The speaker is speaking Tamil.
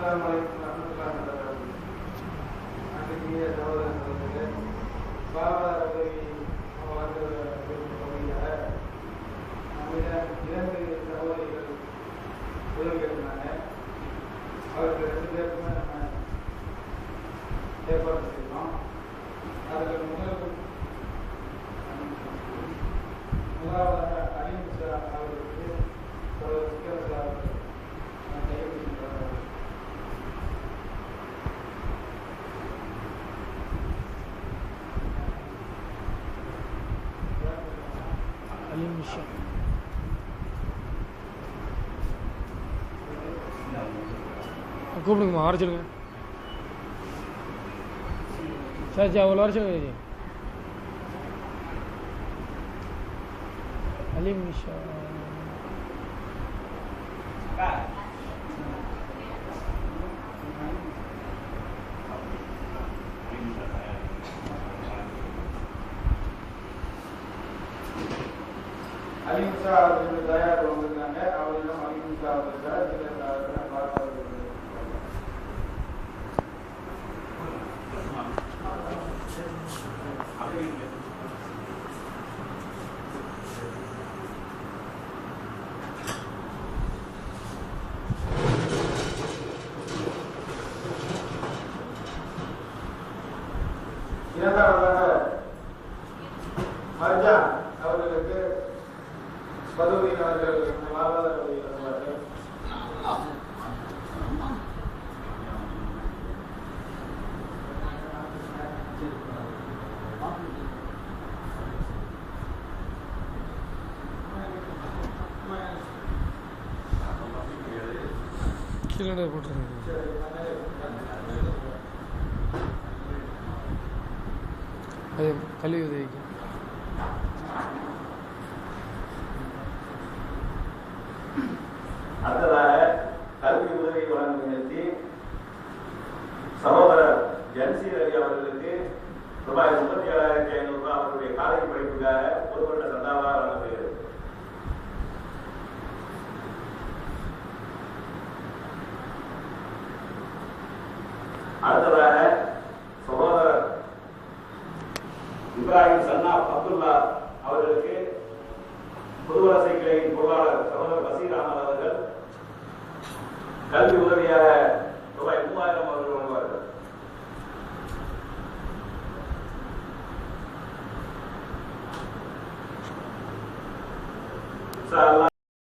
அஸ்ஸலாமு அலைக்கும் வரஹ்மத்துல்லாஹி வபரகாத்துஹு. அன்றைய பாபா ரவி அவர்கள் வழியாக நம்மிடம் இரண்டு சகோதரிகள் உதவி கேட்டிருந்தாங்க அவர்கள் ரெண்டு பேருக்குமே நம்ம ஏற்பாடு செய்யணும் அதுக்கு முதல் அலீம் மிஷா கூப்பிடுங்கம்மா வர சொல்லுங்க சரி சரி அவ்வளோ வர சொல்லுங்க ஜி. அலீம் மிஷா அலீம் அவர்கள் தயார் வந்திருக்காங்க அவரிடம் அலீம் அவர்கள் இரண்டாவதாக மர்ஜான் அவர்களுக்கு பதுவின் அவர்கள் வாழ்வாதார உதவி தருவார்கள் கீழே போட்டுருங்க அது கல்வி அடுத்ததாக சகோதரர் இப்ராஹிம் சன்னா அப்துல்லா அவர்களுக்கு புதுவரசை கிளையின் பொருளாளர் சகோதரர் பசீர் அகமது அவர்கள் கல்வி உதவியாக ரூபாய் மூவாயிரம் அவர்கள் வழங்குவார்கள். சார்